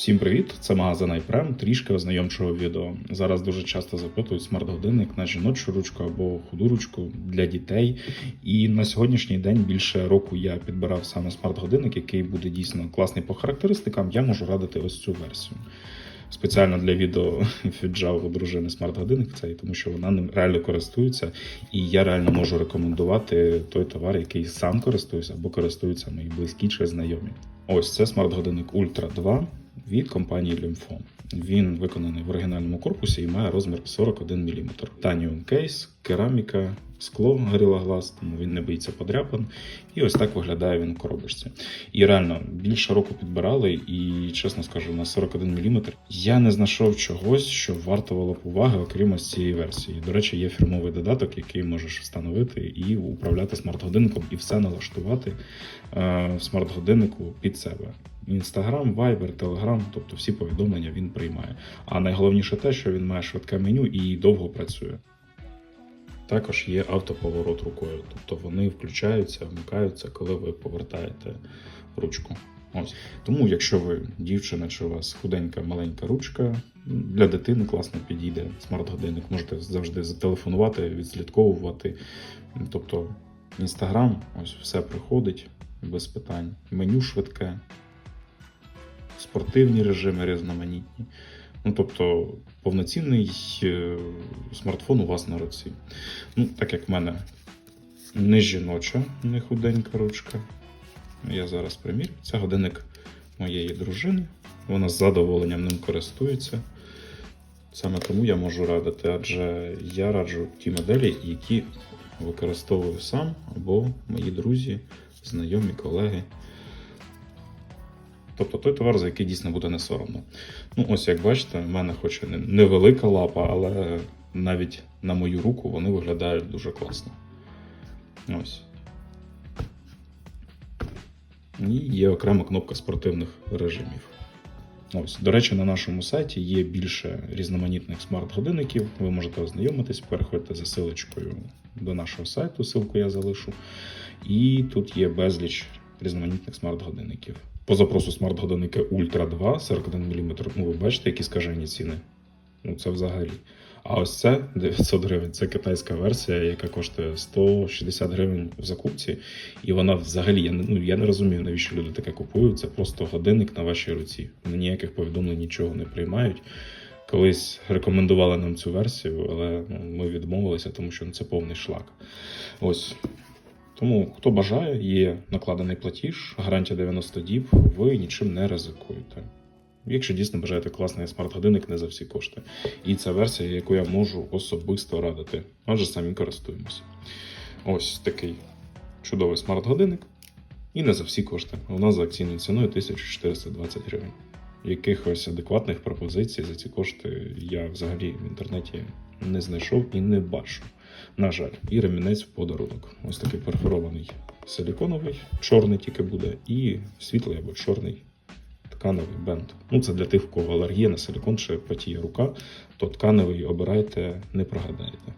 Всім привіт! Це магазин iPrem, трішки ознайомчого відео. Зараз дуже часто запитують смарт-годинник на жіночу ручку або худу ручку для дітей. І на сьогоднішній день більше року я підбирав саме смарт-годинник, який буде дійсно класний по характеристикам. Я можу радити ось цю версію. Спеціально для відео віджав у дружини смарт-годинник цей, тому що вона ним реально користується, і я реально можу рекомендувати той товар, який сам користуюся або користуються мої близькі чи знайомі. Ось це смарт-годинник Ultra 2 від компанії Lymphone. Він виконаний в оригінальному корпусі і має розмір 41 мм. Таніум кейс, кераміка, скло Gorilla Glass, тому він не боїться подряпин. І ось так виглядає він в коробочці. І реально більше року підбирали, і чесно скажу, на 41 мм я не знайшов чогось, що вартувало б уваги, окрім ось цієї версії. До речі, є фірмовий додаток, який можеш встановити і управляти смарт-годинником, і все налаштувати е, в смарт-годиннику під себе. Інстаграм, Viber, Telegram, тобто всі повідомлення він приймає. А найголовніше те, що він має швидке меню і довго працює. Також є автоповорот рукою, тобто вони включаються, вмикаються, коли ви повертаєте ручку. Ось. Тому, якщо ви дівчина чи у вас худенька маленька ручка, для дитини класно підійде смарт-годинник. Можете завжди зателефонувати, відслідковувати. Тобто, інстаграм, ось все приходить без питань. Меню швидке, спортивні режими різноманітні. Ну, тобто, повноцінний е, смартфон у вас на руці. Ну, так як в мене не жіноча, не худенька ручка. Я зараз примірю. Це годинник моєї дружини. Вона з задоволенням ним користується. Саме тому я можу радити, адже я раджу ті моделі, які використовую сам або мої друзі, знайомі, колеги. Тобто той товар, за який дійсно буде не соромно. Ну, ось як бачите, в мене хоч і невелика лапа, але навіть на мою руку вони виглядають дуже класно. Ось. І є окрема кнопка спортивних режимів. Ось, до речі, на нашому сайті є більше різноманітних смарт-годинників. Ви можете ознайомитись, переходьте за силочкою до нашого сайту, ссылку я залишу. І тут є безліч різноманітних смарт-годинників. По запросу смарт-годинники Ultra 2 41 мм. Ну, ви бачите, які скажені ціни. Ну, це взагалі. А ось це 900 гривень. Це китайська версія, яка коштує 160 гривень в закупці. І вона взагалі, я не, ну, я не розумію, навіщо люди таке купують. Це просто годинник на вашій руці. Вони ніяких повідомлень нічого не приймають. Колись рекомендували нам цю версію, але ну, ми відмовилися, тому що ну, це повний шлак. Ось. Тому, хто бажає, є накладений платіж, гарантія 90 діб, ви нічим не ризикуєте. Якщо дійсно бажаєте класний смарт-годинник не за всі кошти. І це версія, яку я можу особисто радити, адже самі користуємося. Ось такий чудовий смарт-годинник. І не за всі кошти. У нас за акційною ціною 1420 гривень. Якихось адекватних пропозицій за ці кошти я взагалі в інтернеті не знайшов і не бачу. На жаль, і ремінець в подарунок. Ось такий перфорований силіконовий, чорний тільки буде, і світлий або чорний тканевий бенд. Ну, це для тих, у кого алергія на силікон чи потіє рука, то тканевий обирайте, не прогадаєте.